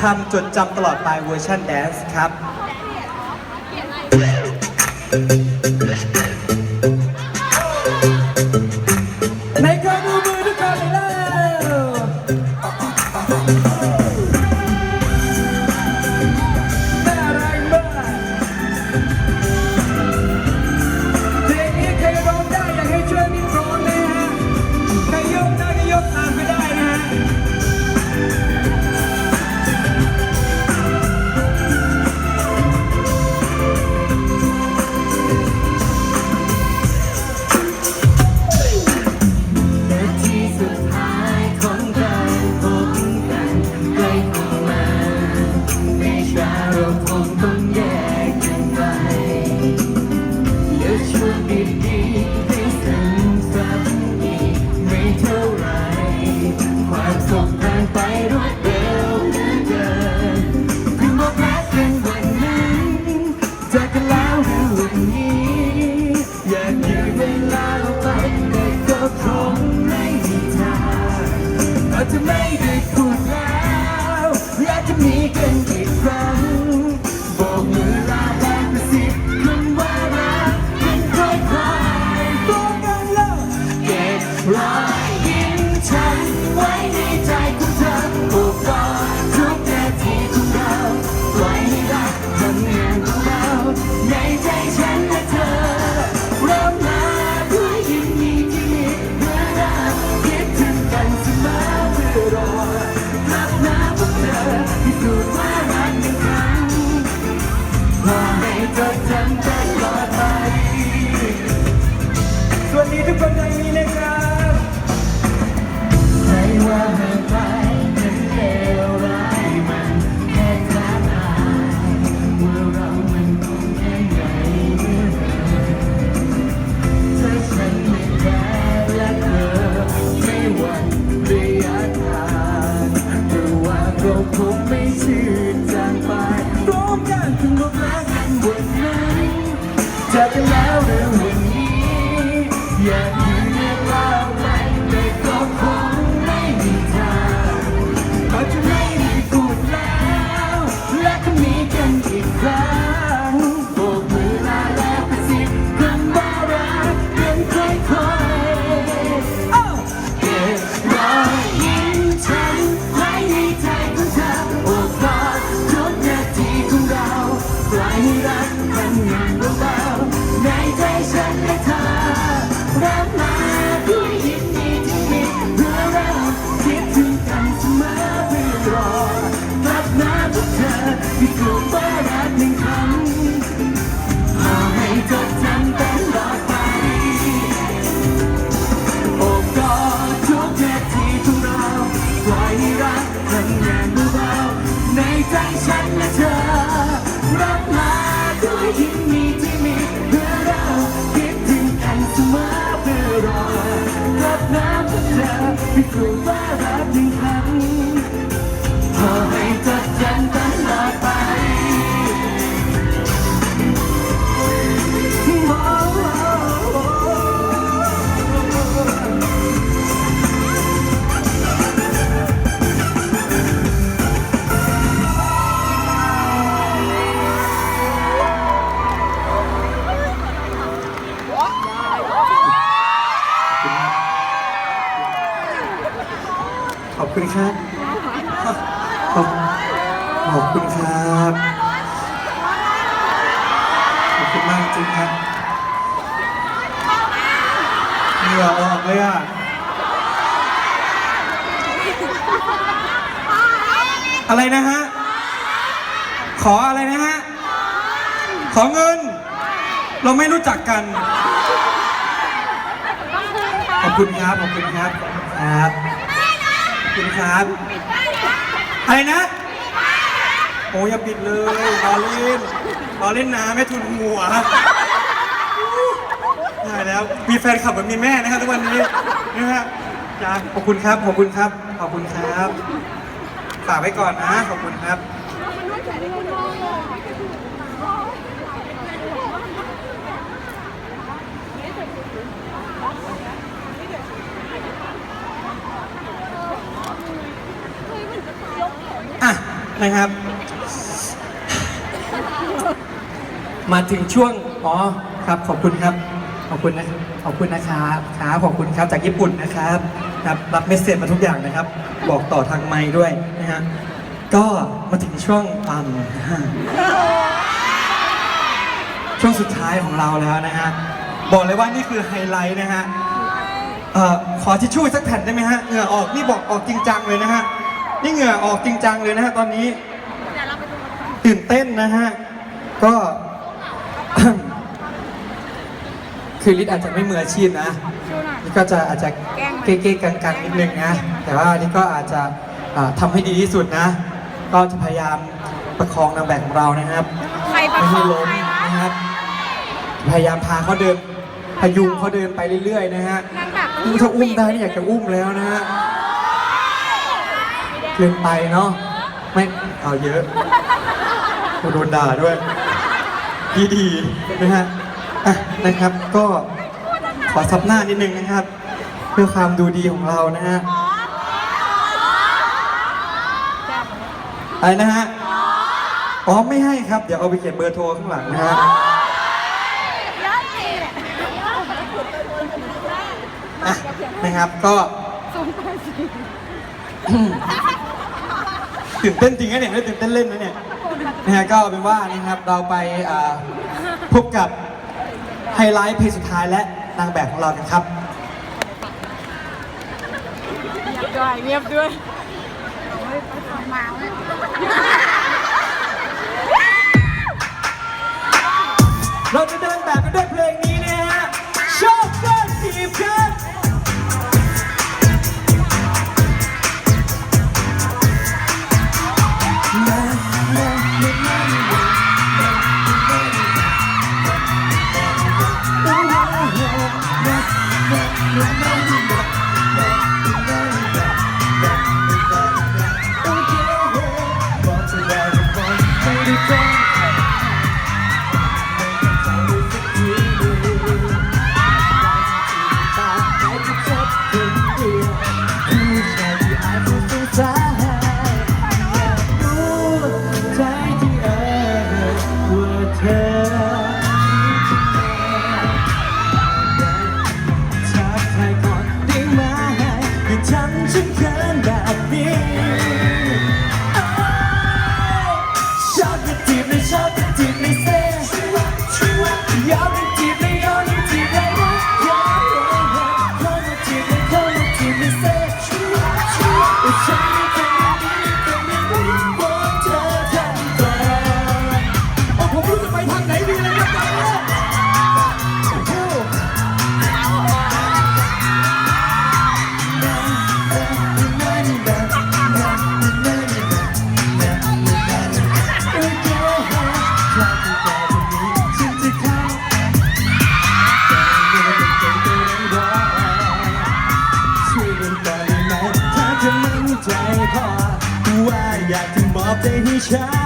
ทำจดจำตลอดไปเวอร์ชันแดนซ์ครับ ก็คงไม่ชื่นจางไปร้องกันถึงความรักวันนั้นจะกกันแล้วหรือวันนี้ อยากอยู่เรื่องราวไปแต่ก็คงไม่มีทางเขาจะไม่ได้พูดแล้ว และก็มีกันอีกครั้ง 하나 ครับ ขอบขอบคุณครับ ขอบคุณมากจริงครับเหงื่อออกเลยอะ อะไรนะฮะ ขออะไรนะฮะ ขอเงิน เราไม่รู้จักกัน ขอบคุณครับ ขอบคุณครับครับ คุณครับ อะไรนะ โอ้ยอย่าปิดเลยรอเล่นรอเล่นน้ำแม่ทุนหัวตายแล้ว มีแฟนคลับเหมือนมีแม่นะครับทุกวันนี้นะฮะจ้าขอบคุณครับ ขอบคุณครับ ขอบคุณครับ ฝากไว้ก่อนนะ ขอบคุณครับ อะนะครับ มาถึงช่วงอ๋อครับขอบคุณครับ ขอบคุณนะขอบคุณนะครับครับขอบคุณครับจากญี่ปุ่นนะครับครับรับเมสเซจมาทุกอย่างนะครับ บอกต่อทางไมค์ด้วยนะฮะก็มาถึงช่วงปั้มช่วงสุดท้ายของเราแล้วนะฮะบอกเลยว่านี่คือไฮไลท์นะฮะเอ่อขอทิชชู่สักแผ่นได้ไหมฮะเหงื่อออกนี่บอกออกจริงจังเลยนะฮะ นี่เหงื่อออกจริงจังเลยนะฮะตอนนี้ ตื่นเต้นนะฮะ ก็ คือลิศอาจจะไม่มืออาชีพนะนี่ก็จะอาจจะเก๊ๆกังๆนิดนึงนะ แต่ว่านี่ก็อาจจะอ่าทำให้ดีที่สุดนะ ก็จะพยายามประคองนางแบบของเรานะครับใครประไม่คอให้งล้มใครวะนะครับ พยายามพาเขาเดินพยุงเขาเดินไปเรื่อยๆนะฮะนางแบบนี่ถ้าอุ้มได้นี่อยากจะอุ้มแล้วนะฮะ เกินไปเนาะไม่เอาเยอะกูโดนด่าด้วยดีดีนะฮะอะนะครับก็ขอซับหน้านิดนึงนะครับ เพื่อความดูดีของเรานะฮะอะไรนะฮะอ๋อไม่ให้ครับ เดี๋ยวเอาไปเขียนเบอร์โทรข้างหลังนะฮะนะครับก็ ตื่นเต้นจริงนะเนี่ยไม่ได้ตื่นเต้นเล่นนะเนี่ยนะฮะก็เอาเป็นว่านะครับเราไปอ่าพบกับไฮไลท์เพลงสุดท้ายและนางแบบของเรากันครับ เงียบด้วยเงียบด้วยเฮ้ยไปทำมาเนี่ยเราจะเดินแบบกันด้วยเพลงนี้ ม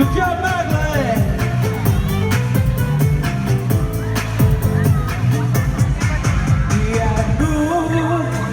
สุดยอดมากเลยอยากรู้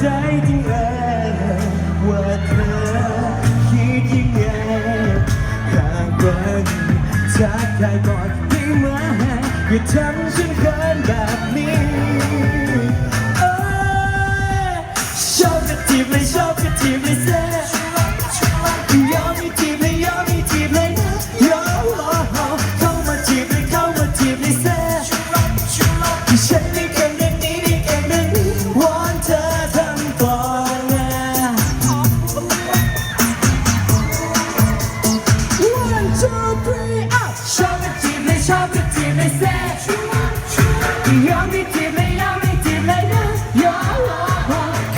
ใจจริงเออว่าเธอคิดยังไงหากวันทักทายก่อนได้ไหมอย่าทำฉันเขินแบบนี้เอ้ยชอบก็จีบเลยชอบก็จีบเลยเซ่